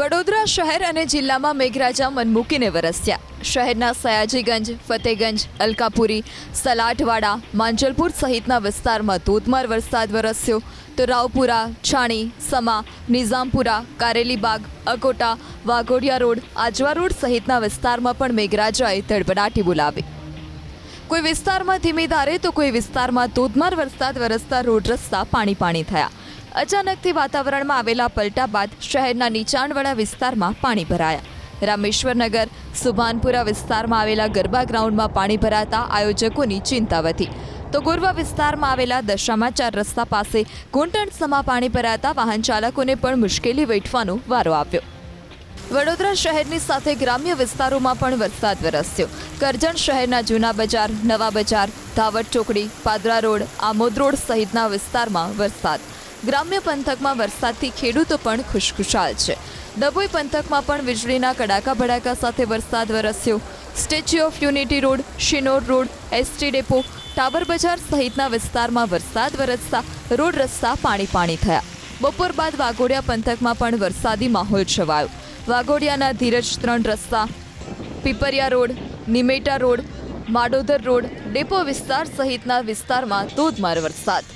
વડોદરા શહેર અને જિલ્લામાં મેઘરાજા મન મૂકીને વરસ્યા. શહેરના સયાજીગંજ, ફતેગંજ, અલકાપુરી સલાટવાડા માંજલપુર સહિતના વિસ્તારમાં ધોધમાર વરસાદ વરસ્યો. તો રાવપુરા, છાણી, સમા, નિઝામપુરા, કારેલીબાગ, અકોટા, વાઘોડિયા રોડ, આજવા રોડ સહિતના વિસ્તારમાં પણ મેઘરાજાએ ધડબડાટી બોલાવી. કોઈ વિસ્તારમાં ધીમી ધારે તો કોઈ વિસ્તારમાં ધોધમાર વરસાદ વરસતા રોડ રસ્તા પાણી પાણી થયા. અચાનકથી વાતાવરણમાં આવેલા પલટા બાદ શહેરના નીચાણવાળા વિસ્તારમાં પાણી ભરાયા. રામેશ્વરનગર, સુભાનપુરા વિસ્તારમાં આવેલા ગરબા ગ્રાઉન્ડમાં પાણી ભરાતા આયોજકોની ચિંતા વધી. તો ગોરવા વિસ્તારમાં આવેલા દશામાચાર રસ્તા પાસે ઘૂંટણ સમા પાણી ભરાતા વાહન ચાલકોને પણ મુશ્કેલી વેઠવાનો વારો આવ્યો. વડોદરા શહેરની સાથે ગ્રામ્ય વિસ્તારોમાં પણ વરસાદ વરસ્યો. કરજણ શહેરના જૂના બજાર, નવા બજાર ધાવટ ચોકડી, પાદરા રોડ, આમોદ રોડ સહિતના વિસ્તારમાં વરસાદ. ગ્રામ્ય પંથકમાં વરસાદથી ખેડૂતો પણ ખુશખુશાલ છે. ડભોઈ પંથકમાં પણ વીજળીના કડાકા ભડાકા સાથે વરસાદ વરસ્યો. Statue of unity road, Shinor road, ST depot, tower બજાર સહિતના વિસ્તારમાં વરસાદ વરસતા રોડ રસ્તા પાણી પાણી થયા. બપોર બાદ વાઘોડિયા પંથકમાં પણ વરસાદી માહોલ છવાયો. વાઘોડિયાના ધીરજ ત્રણ રસ્તા, Pipariya road, Nimeta road, Madodar road, depot વિસ્તાર સહિતના વિસ્તારમાં ધોધમાર વરસાદ.